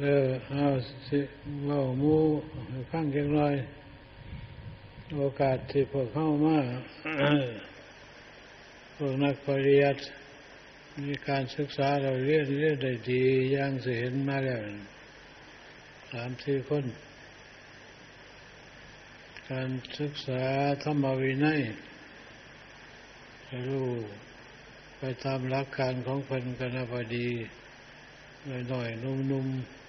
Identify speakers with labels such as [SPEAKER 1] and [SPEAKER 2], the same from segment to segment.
[SPEAKER 1] เออเอาสิเว่ามูฟังเล็กน้อย โอกาสที่พวกเข้ามาพวกนักปริยัติมีการศึกษาเราเรียนเรียนได้ดีอย่างสิเห็นมาแล้วสามสี่คน การศึกษาธรรมวินัยรู้ไปตามหลักการของเพิ่นกันพอดีหน่อยๆนุ่มๆ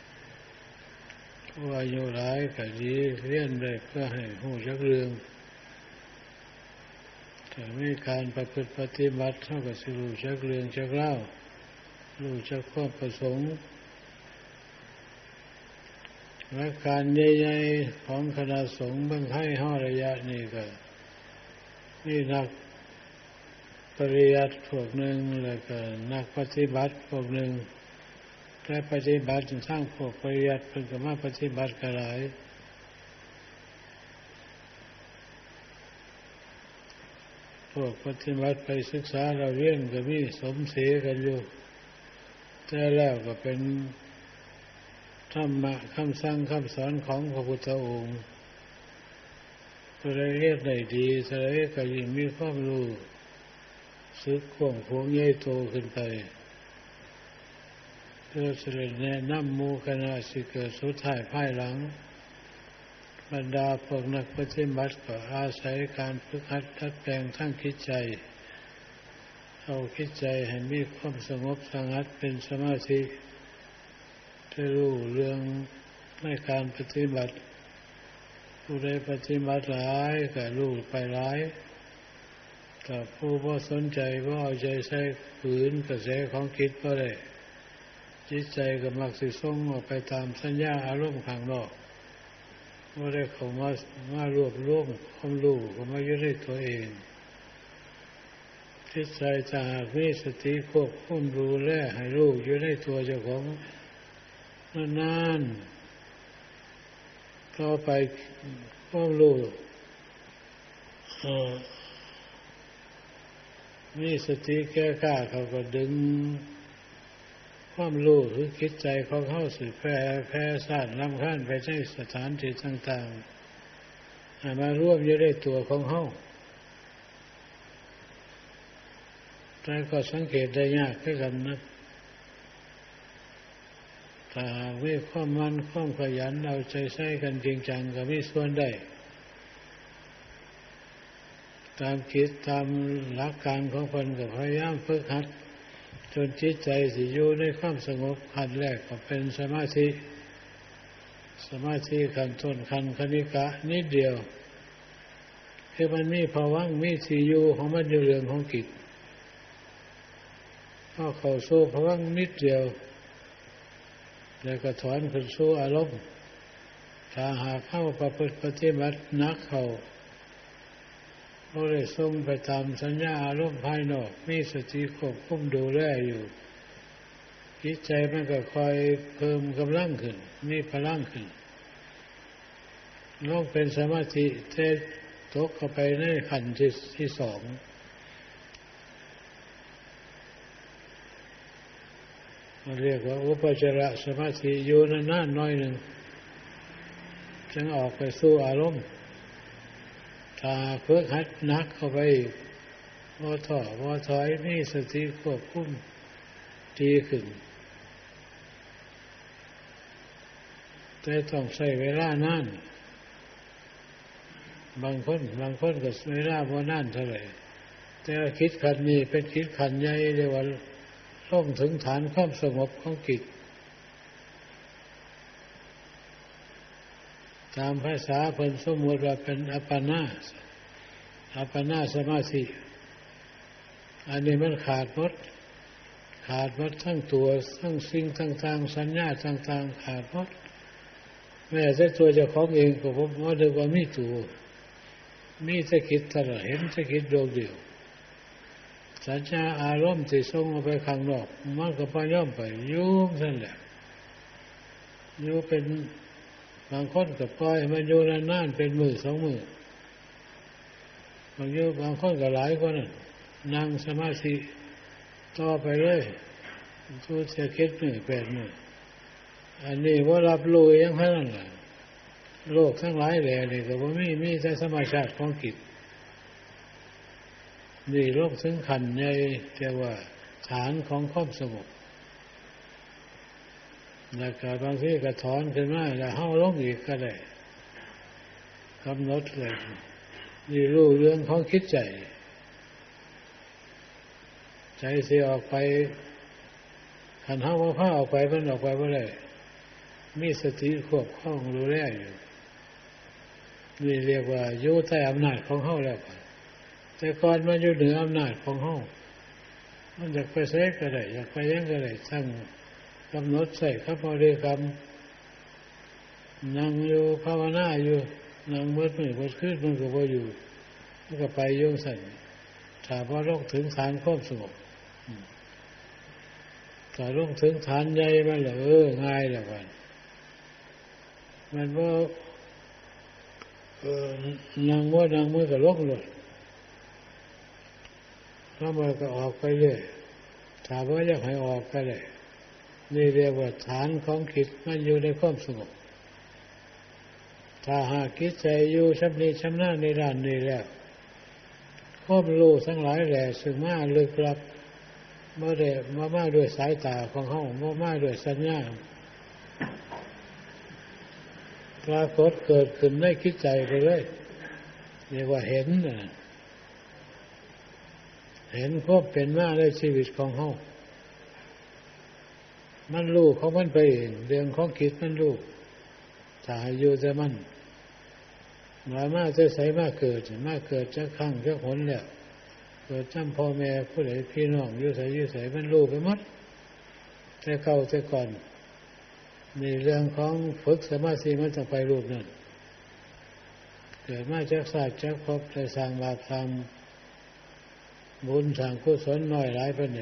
[SPEAKER 1] ผู้อายุหลายก็ดีเรียนได้เพื่อให้หูจักเรื่องแต่ไม่การประพฤติปฏิบัติเท่ากับสิรู้จักเรื่องจักเล่ารู้จักความประสงค์และการใหญ่ๆของคณะสงฆ์บางให้ห้าระยะนี่ก็นี่นักปริยัติพวกหนึ่งแล้วก็นักปฏิบัติพวกหนึ่ง แต่ปฏิบัติสร้างพวกปริยัติเพิ่งก็มาปฏิบัติกันหลายพวกปฏิบัติไปศึกษาเราเรียนก็มีสมเสียกันอยู่แต่แล้วก็เป็นธรรมะคำสั่งคำสอนของพระพุทธองค์ก็ได้เรียนได้ดีแสดงก็ยิ่งมีความรู้ซึกขวงพวงใหญ่โตขึ้นไป คือเสด็จแนะนำมูคณะสิเกิดสุดท้ายภายหลัง บรรดาพวกนักปฏิบัติก็อาศัยการฝึกหัดทัดแปลงทั้งคิดใจ เอาคิดใจให้มีความสงบสงัดเป็นสมาธิได้รู้เรื่องในการปฏิบัติ ผู้ใดปฏิบัติหลายก็รู้ไปหลายแต่ผู้พ่สนใจว่าเอาใจใส่ฝืนกระแสของคิดก็ได้ จิตใจก็มักสิส่งออกไปตามสัญญาอารมณ์ข้างนอกว่าได้เข้ามามารวบรวมความรู้ก็มาอยู่ในตัวเองจิตใจจะหากมีสติควบคุมรู้แลให้รู้อยู่ในตัวเจ้าของนานๆก็ไปความรู้มีสติแก้ข้าเขาก็ดึง ความรู้หรือคิดใจของเข้าสื่อแพร่แพร่สานลำข้านไปใช้สถานที่ต่างๆมาร่วมอยู่ในตัวของเข้าแต่ก็สังเกตได้ยากขึ้นกันนะถ้ามีความมันความขยันเอาใจใส่กันจริงจังก็มีส่วนได้ตามคิดตามหลักการของคนก็พยายามฝึกหัด จนจิตใจสิอยู่ในความสงบขั้นแรกก็เป็นสมาธิ สมาธิขันต้นขันคณิกะนิดเดียวคือมันมีภวังมีสีอยู่ของมันอยู่เรื่องของกิจพอเข้าสู้ภวังนิดเดียว แล้วก็ถอนขึ้นสู้อารมณ์ถ้าหากเข้าประพฤติปฏิบัตินักเข้า ก็เลยส่งไปตามสัญญาอารมณ์ภายนอก มีสติควบคุมดูแลอยู่จิตใจมันก็คอยเพิ่มกำลังขึ้น มีพลังขึ้นลงเป็นสมาธิเทตกเข้าไปในขันที่ที่สองมันเรียกว่าอุปจารสมาธิอยู่นานๆน้อยหนึ่งจึงออกไปสู้อารมณ์ ถ้าเพื่อหัดนักเข้าไปว่าถอว่าถอยมีสติควบคุมดีขึ้น แต่ต้องใช้เวลานานบางคนบางคนก็เวลาพอนานเท่าไหร่แต่คิดขันนี้เป็นคิดขันใหญ่เรียกว่าล่งถึงฐานความสงบของจิจ ตามภาษาเพิ่นสมมติว่าเป็นอัปปนาอัปปนาสมาธิอันนี้มันขาดหมดขาดหมดทั้งตัวทั้งสิ่งต่างๆสัญญาต่างๆขาดหมดแม้แต่ตัวเจ้าของเองก็ผมว่าเดียว่ามีตัวมีสกิจตลอดเห็นสกิจดวงเดียว สัญญาอารมณ์ที่ส่งออกไปข้างนอก มันก็พย่อมไปยุ่งนั่นแหละยุ่เป็น บางคนกับปล่อยมันอยู่นานๆเป็นมือสองมือบางโยบางคนก็หลายคนนั่งสมาธิต่อไปเลยทูเสียคิดหนึ่งแปดหนึ่งอันนี้ว่ารับรู้ยังเท่านั้นแหละโลกทั้งหลายแหล่นี่ก็ว่ามีมีแต่สมาชาติของกิจนี่โลกถึงขันใหญ่เรียกว่าฐานของความสงบ แล้วก็บางทีก็ถอนขึ้นมาแล้วเฮาลงอีกก็ได้กำหนดเลยนี่รู้เรื่องของคิดใจ ใจเสียออกไปขันเฮาว่าผ้าออกไปมันออกไปว่าไรมีสติควบข้องรู้แลอยู่นี่เรียกว่าอยู่ใต้อำนาจของเฮาแล้วแต่ก่อนมันอยู่เหนืออำนาจของเฮามันอยากไปเสกก็ได้อยากไปยังก็ได้สั่ง กำหนดใส่ข้าพเจ้ากรรมนั่งอยู่ภาวนาอยู่นั่งเมื่อมือเมื่อคืนมันก็บ่อยู่มันก็ไปโยงสั่นถ้าพอโลกถึงฐานความสงบถ้าลงถึงฐานใหญ่มาแล้วเออง่ายแล้วกันมันว่าเออนางว่านางมือก็ลกเลยถ้ามันก็ออกไปเรื่อยถ้าว่าอยากให้ออกก็ได้ นี่เรียกว่าฐานของคิดมันอยู่ในความสงบถ้าหากคิดใจอยู่ชำนิชำนาญในด้านนี้แล้วควบรู้ทั้งหลายแหล่สึงมาลึกลับมื่อได้มามาด้วยสายตาของเขามามาด้วยสัญญาปรากฏเกิดขึ้นในคิดใจไปเลยเรียกว่าเห็นเห็นควบเป็นมาในชีวิตของเขา มันรู้เขามันไปเองเรื่องของคิดมันรู้ถ้าอยู่แต่มันมามาจะใส่มาเกิดมาเกิดจะขั้งจะผลเนี่ยเกิดจำพ่อแม่ผู้ใดพี่น้องอยู่ใส่อยู่ใส่มันรู้ไปหมดแต่เก่าแต่ก่อนในเรื่องของฝึกสมาธิมันจะไปรูปนั่นเกิดมาจากศาสตร์จากพบแต่สร้างบาปทำบุญสร้างกุศลน้อยหลายประเน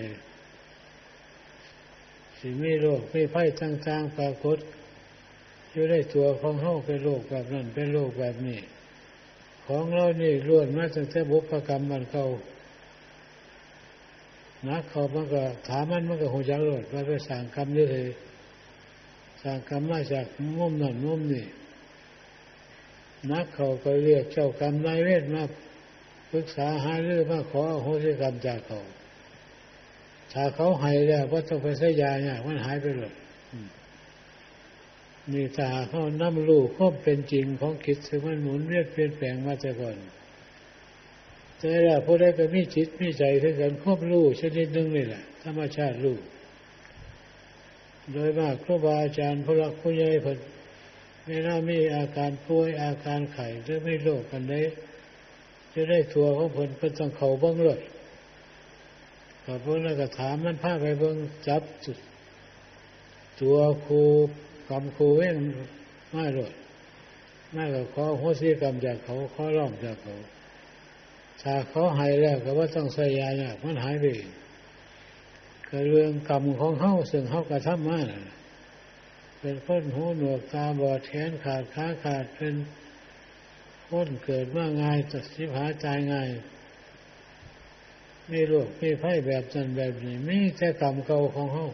[SPEAKER 1] สิมีโรคมีไพ่ต่างๆปรากฏอยู่ในตัวของเฮาเป็นโรคแบบนั้นเป็นโรคแบบนี้ ของเรานี่ล้วนมาตั้งแต่บุพกรรมมันเขานักเขามันก็ถามมันมันก็หัวจักรดว่าไปสั่งกรรมนี่เลยสั่งกรรมมาจากมุมนั่นมุมนี่นักเขาก็เรียกเจ้ากรรมนายเวทมาปรึกษาหาเรื่องมาขอโหสิกรรมจากเขา ถ้าเขาหายแล้วก็ต้องไปใช้ยาเนี่ยมันหายไปเลยนี่ถ้าเขานำลูกครบเป็นจริงของคิดซึ่งมันหมุนเวียนเปลี่ยนแปลงมาแต่ก่อนแต่ละผู้ใดก็มีจิตมีใจเท่ากันครบรู้ชนิดหนึ่งนี่แหละธรรมชาติรู้โดยมากครูบาอาจารย์ผู้รักผู้ใหญ่ผลไม่น่ามีอาการป่วยอาการไข้หรือไม่โรคกันได้จะได้ตัวของผลเป็นต้องเขาบ้างเลย พอพวกนั้นก็ถามมันพาไปเบิ่งจับตัวครูกรรมครูเว้นมาเลยมาก็ขอหัวซีกรรมจากเขาขอร้องจากเขาถ้าเขาหายแล้วก็ว่าต้องใส่ยาเนี่ยมันหายไปก็เรื่องกรรมของเขาซึ่งเขากระทำมาเป็นคนหูหนวกตาบอดแขนขาดขาขาดเป็นคนเกิดมาง่ายตัดสิบหาใจง่าย มีโรคมีไพ่แบบนั้นแบบนี้มีแต่กรรมเก่าของเขา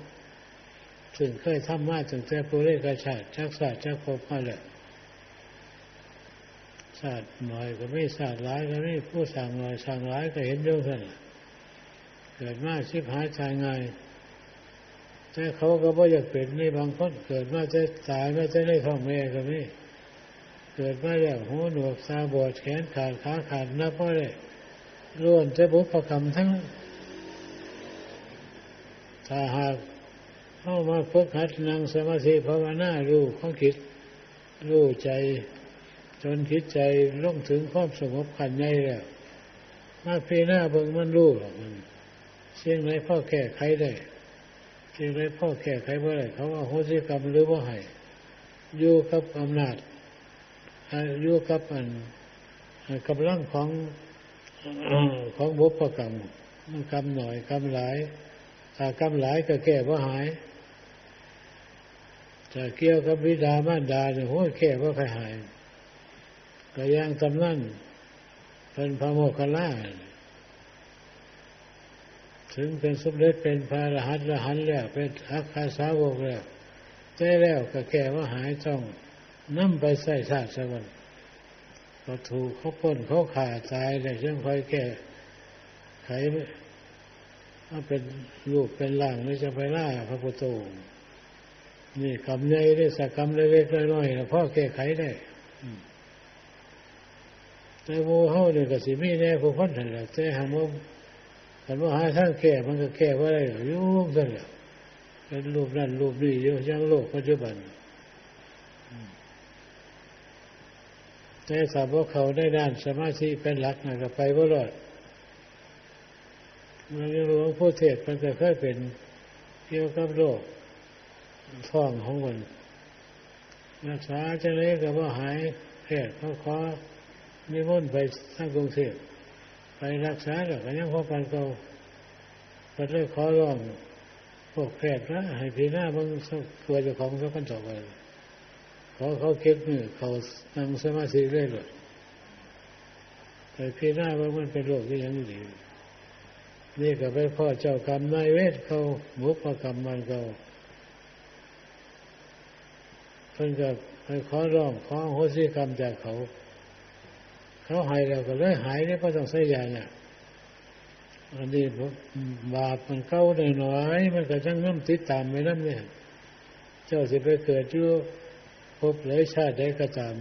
[SPEAKER 1] ถึงเคยทำมาถึงแต่ปุเรกชาติชักศาสตร์ชักพบมาแล้วศาสตร์หน่อยก็ไม่ศาสตร์ร้ายก็ไม่ผู้สั่งหน่อยสั่งร้ายก็เห็นเยอะขนเกิดมาชิบหายชายง่ายแต่เขาก็บ่อยากเป็นนี่บางคนเกิดมาจะตายมาจะได้ท้องแม่ก็ไม่เกิดมาแล้วหัวหนวกตาบอดแขนขาดขาขาดนับพราะเลย ล้วนจะบุพกรรมทั้ง ถ้าหากเข้ามาฝึกหัดนั่งสมาธิภาวนารู้ข้องคิดรู้ใจจนคิดใจลงถึงความสงบขันใหญ่แล้วมาพีหน้าเบิ่งมันรู้หรอกมันเสียงไหนพ่อแก้ไขได้เสียงไหนพ่อแก้ไขเมื่อไรเขาว่าโหสิกรรมหรือว่าให้อยู่กับอำนาจอยู่กับอันกำลังของ ของบุพกรรมกรรมหน่อยกรรมหลายถ้ากรรมหลายก็แก้ว่าหายจะเกี่ยวกับวิดามารดาเนี่ยโอ้ยแก้ว่าใครหายก็ยังตำนั่นเป็นพระโมคคัลลาถึงเป็นสุเด็จเป็นพระรหันต์อรหันแล้วเป็นอัคคาสาวกแล้วแต่แล้วก็แก้ว่าหายต้องนำไปใส่ชาติสวรรค์ เขาถูกเขาป้นเขาขาตายแต่ยังคอยแก้ไขถ้าเป็นรูปเป็นร่างนี่จะไปล่าพระพุทธองค์นี่กรรมใหญ่ได้สักกรรมเล็กๆน้อยๆพ่อแก้ไขได้แต่โมเฮาเนี่ยก็สิมีแน่ผู้คนนั่นแหละแต่หากว่าคันว่าหาทางแก้มันก็แก้ว่าได้ยุ่งซะแล้วเป็นรูปนั่นรูปนี้อยู่ยังโลกปัจจุบัน แต่สาวกเขาได้ด้านสมาธิเป็นหลักนะก็ไปบ่รอดมันหลวงพ่อเทศมันก็เคยเป็นเกี่ยวกับโรคท้องของมันรักษาจังเลยก็ว่าหายแพทย์เขาขอนิมนต์ไปทางกรุงเทพไปรักษาแล้วก็ยังพอปันเก่าก็เลยขอร้องพวกแพทย์นะให้พี่หน้าบางตัวเจ้าของเขากันต่อไป เขาเขาเก็บมือเขานั่งสมาธิเรื่อยเลยแต่พี่หน้าว่ามันเป็นโรคที่ยังดีนี่ก็ไปพ่อเจ้ากรรมนายเวทเขาบุพกรรมมันเขาเพิ่นก็ไปขอร้องขอโหสิกรรมจากเขา เขาหายแล้วก็เลยหายนี่ก็ต้องใช้ยาเนี่ยอันนี้บาปมันเข้าหน่อยๆมันก็จังน้ำติดตามไปนั่นเนี่ย เจ้าสิไปเกิดอยู่ พบเลยชาติได้ก็ตาม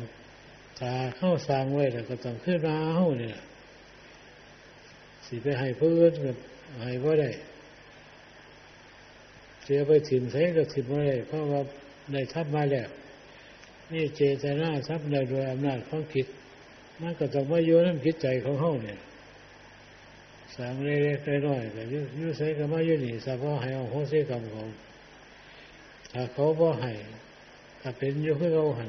[SPEAKER 1] ตาเข้าสร้างไว้แล้วก็ต้องขึ้นมาเฮาเนี่ยสิไปให้ผู้อื่นก็ให้บ่ได้เสียไปถิ่มใส่ก็ถิ่มบ่ได้เพราะว่าได้ทับมาแล้วนี่เจตนาทับได้โดยอำนาจของคิดมันก็ต้องมาโยนน้ำคิดใจของเฮาเนี่ยสามเล็กๆน้อยๆก็ยุ่ยใส่ก็มาอยู่นี่สะพอให้เอาโหสิกรรมของถ้าเขาบ่ให้ ถ้าเป็นอยู่คือเขาให้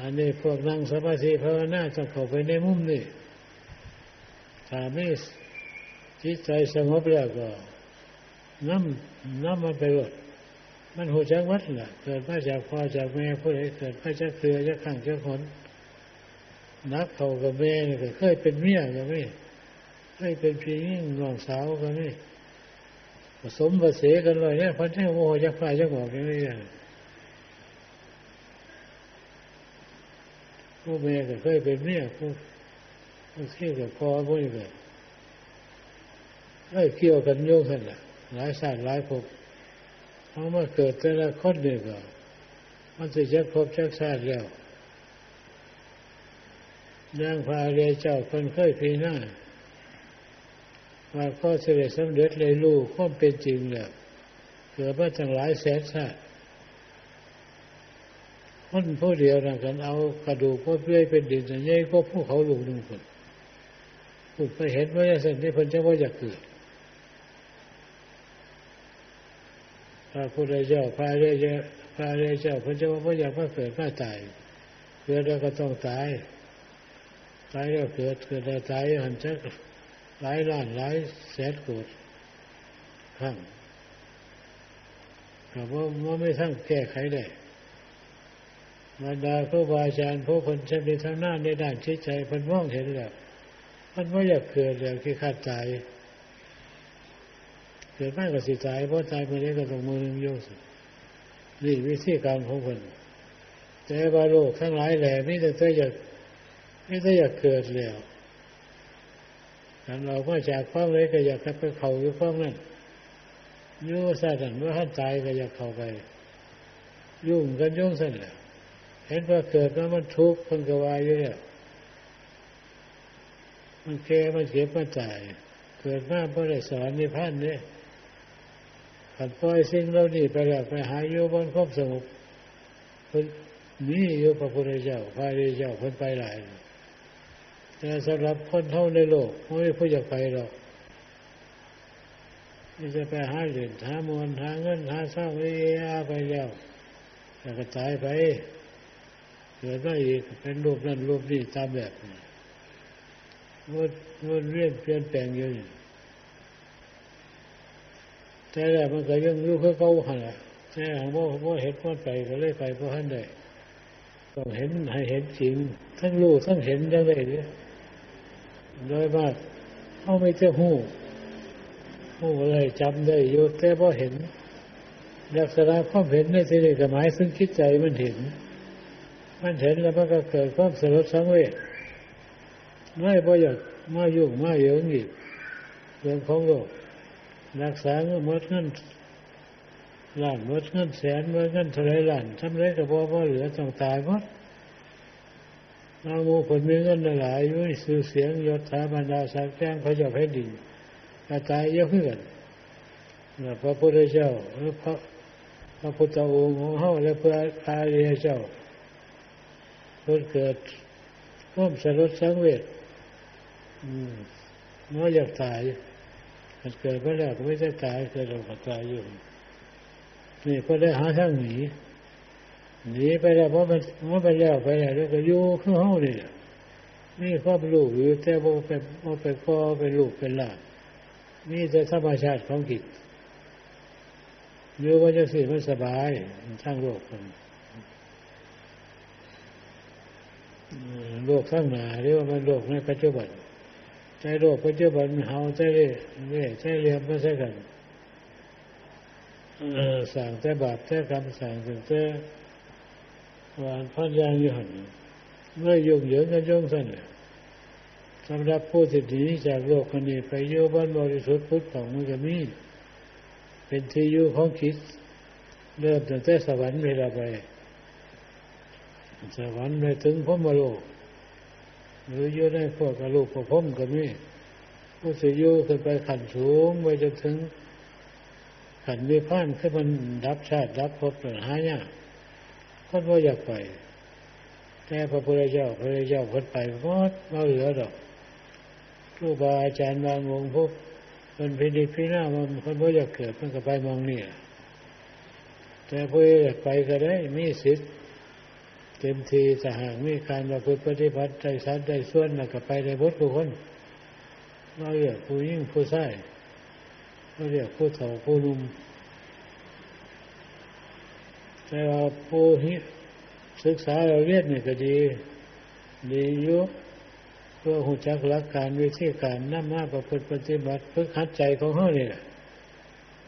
[SPEAKER 1] อันนี้พวกนั่งสมาธิภาวนาต้องเข้าไปในมุมนี่ถ้าไม่จิตใจสงบแล้วก็น้ำน้ำมันไปหมดมันหัวจักวัดแหละเกิดมาจากพ่อจากแม่ผู้ใดเกิดมาจากเครือจากข้างจากคนนักเขากับแม่นี่ก็เคยเป็นเมียก็ไม่เคยเป็นพี่ยิ่งน้องสาวก็ไม่ผสมผสมกันเลยเนี่ยพันเทโมโหจักฝ่ายจักบอกอย่างนี้ ผู้แม่ก็เคยเป็นเมียผู้ผู้ที่กับพ่อผู้นี้ก็เคยเกี่ยวกันโยงกันแหละหลายชาติหลายภพเพราะว่าเกิดแต่ละคนเนี่ยก็มันจะจักพบจักชาติแล้วนางพาเรียเจ้าคนเคยพีหน้าว่าพ่อเสด็จสำเร็จเลยลูกข้อมเป็นจริงแล้วเกิดมาตั้งหลายแสนชาติ คนผู้เดียวนะกันเอากระดูกพวกเลื่อยเป็นดินใหญ่ก็ผู้เขาลูกหนึ่งคนผู้ไปเห็นว่าสิ่งที่เพิ่นจะว่าอยากเกิดพระพุทธเจ้าพระเรเจ้าพระเรเจ้าพระเจ้าว่าอยากมาเกิดมาตายเกิดแล้วก็ต้องตายตายแล้วเกิดเกิดแล้วตายหันจักหลายล้านหลายแสนโกดครั้งแต่ว่าว่าไม่ทั้งแก้ไขได้ บรรดาครูบาอาจารย์ผู้คนชำนิชำนาในด้านจิตใจเพิ่นมองเห็นแล้วมันว่อยากเกิดแล้วคือขาดตายเกิดไม่ก็สิตายเพราะตายเมื่อนี้ก็ต้องมือหนึ่งโยสนี่วิธีการของคนแต่บาโลกทั้งหลายแหล่นี่แต่จะอยากนี่ต่อยากเกิดแล้วอันเราก็จากความเลยก็อยากไปเขาอยู่ความนั้นยุ่งซะดันว่าท่านตายก็อยากเข้าไป ยุ่งกันยุ่งสั่นและเห็นว่าเกิดมามันทุกข์คนกวายอยู่เนี่ยมันแก่มันเก็บมันตาย เกิดมาเพื่อได้สอนนิพพานเนี่ยขันปล่อยสิ่งเรานี่ไปแล้วไปหายู่บนควบสงบคนนี้อยู่พระพุทธเจ้าพระเดเจ้าคนไปหลายแต่สำหรับคนเท่าในโลกไม่ผู้อยากไปหรอกนี่จะไปหาเหรียญหามวลหาเงินหาเศร้าเอียไปแล้วแล้วก็ตายไป เกิดมาอีกเป็นรูปนั้นรูปนี้ตามแบบนี้วนวนเรียนเปลี่ยนแปลงอยู่นี่แต่แล้วมันก็ยังอยู่คือเก่าหันละแต่หางว่าว่าเห็นว่าไปก็เลยไปเพราะท่านได้ต้องเห็นให้เห็นจริงทั้งรู้ทั้งเห็นยังไงเนี่ยโดยมากเขาไม่เจ้าหู้หู้เลยจำได้อยู่แต่พอเห็น ลักษณะความเห็นในที่นี้ก็หมายซึ่งคิดใจมันเห็น มันเห็นแล้วมันก็เกิดความสลดสังเวชไม่พออยากมายุ่งมาเยอะอีกเรื่องของโลกรักษาเงินมดเงินล้านมดเงินแสนมดเงินเท่าไรล้านทำไรก็บ่บ่เหลือต้องตายหมดบางมู่คนมีเงินหลายอยู่สื่อเสียงยศถาบรรดาศักดิ์แจ้งเขาจะแผ่นดินก็ตายเยอะขึ้นพระพุทธเจ้าพระพระพุทธองค์ของเฮาและพระอาริยเจ้า เพิ่เกิดร่วมสลดสังเวชเมื่อยากตายมันเกิดไปแล้วก็ไม่ได้ตายเกิดเราก็ตายอยู่ นี่ก็ได้หาทางหนีหนีไปแล้วเพราะมันมันไปแล้วไปแล้วแล้วก็อยู่ข้างห้องนี่นี่ครอบลูกอยู่แต่ว่าไปว่าไปก็ไปลูกเป็นหลานนี่จะธรรมชาติของจิตอยู่ว่าจะสิมันสบายทั้งโลกมัน โลกข้างหน้าเรียกว่ามันโลกในปัจจุบันใจโลกปัจจุบันเฮาใจเร่เร่ใจเรียมมาใช่กันสั่งแต่บาปแต่กรรมสั่งแต่วานพันยางอยู่หันเมื่อยุ่งเหยิงกันย่งสั้นสำหรับผู้ที่หนีจากโลกคนนี้ไปโยบ้านบริสุทธิ์พุทธของมันก็มีเป็นที่อยู่ของคิดเริ่มตั้งแต่สวรรค์เวลาไปสวรรค์ไปถึงพมโลก หรืออยู่ในพวกกระลูกพวกพมก็มีผู้สิอยู่ขึ้นไปขันสูงไปจนถึงขันมีพานขึ้นมันดับชาติดับภพหหายากคนว่าอยากไป แต่พระพุทธเจ้าพระพุทธเจ้าคนไปหมดม่เหลือดอกครูบาอาจารย์บางองค์พวกมันพินิจพิจารณามันคนว่าอยากเกิดมันก็ไปมองนี่แต่ผู้อยากไปก็ได้มีสิทธิ์ เต็มทีสหางมีการประพฤติปฏิบัติใจสัตว์ใจส่วนแล้วก็ไปในบทผู้คนเราเรียกผู้ยิ่งผู้ใส่เราเรียกผู้เฒ่าผู้นุ่มแต่ว่าผู้ที่ศึกษาเราเรียนเนี่ยก็ดี ดีอยู่เพื่อหูจักหลักการวิธีการนำมาประพฤติปฏิบัติเพื่อคัดใจของเขาเนี่ย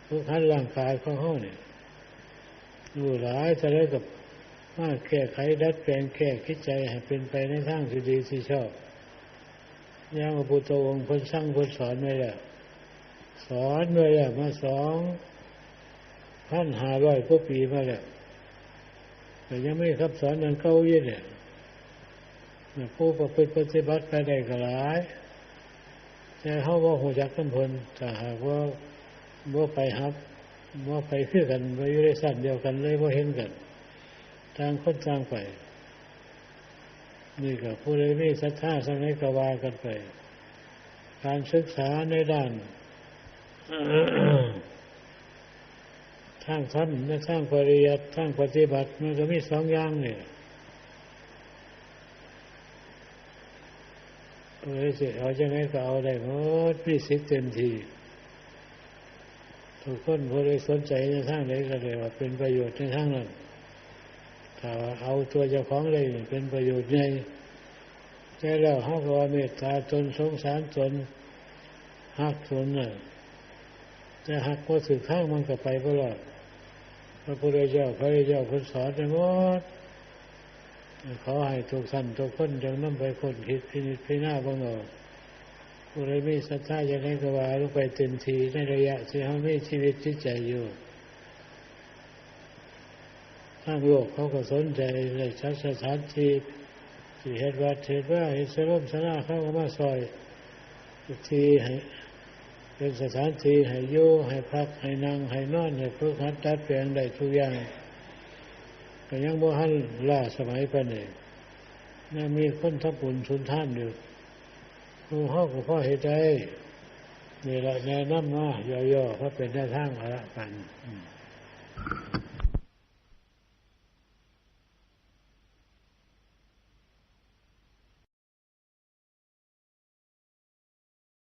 [SPEAKER 1] เพื่อคัดร่างกายของเขาเนี่ยดูหลายจะได้กับ มาแก้ไขดัดแปลงแก้คิดใจให้เป็นไปในทางที่ดีที่ชอบย่างพระพุทธองค์คนสร้างคนสอนไว้แล้วสอนไว้แล้วมาสองพันห้าร้อยกว่าปีมาแล้วแต่ยังไม่ครับสอนนันเก้ายี่เนี่ยผู้ประพฤติปฏิบัติไปได้ก็หลายแต่เขาว่าหูจักกันพลถ้าหากว่าว่าไปครับว่าไปคือกันไปอยู่ในสั้นเดียวกันเลยว่าเห็นกัน ทางคนทางไป นี่ก็ผู้ใดมีศรัทธาสมัยกวากันไป การศึกษาในด้านทางธรรมและทางปริยัติทางปฏิบัติ มันก็มีสองอย่างเนี่ยเออสิเอาจะไงก็เอาได้หมดมีสิทธิ์เต็มทีทุกคนผู้ใดสนใจในทางไหนก็เลยว่าเป็นประโยชน์ในทางนั้น ถ้าเอาตัวเจ้าของเลยเป็นประโยชน์ใหญ่แค่แล้วเขาก็เมตตาตนสงสารตนหักตนน่ะแต่หักก็สึกข้างมันก็ไปตลอดพระพุทธเจ้าพระเจ้าพุทธสอนไปหมดขอให้ทุกท่านทุกคนจงนำไปคนคิดพินิจพิจารณาบ้างเอาผู้ใดมีศรัทธาอย่างไรก็ว่าลงไปเต็มทีในระยะที่เขามีชีวิตจิตใจอยู่ ทางโลกเขาก็สนใจในชัดสถานที่ที่เหตุวัดเหตุว่าเหตุสลมสนาเข้ามาซอยทีให้เป็นสถานที่ให้โยให้พักให้นั่งให้นอนให้ฝึกหัดตัดแปลงได้ทุกอย่างก็ยังบ่หันล่าสมัยปานนี้น่ามีคนทับบุญชุนท่านอยู่ผู้ห้องกับพ่อเหตุใจนี่แหละแนะนำมาย่อๆเพราะเป็นแนวทางอะไรกัน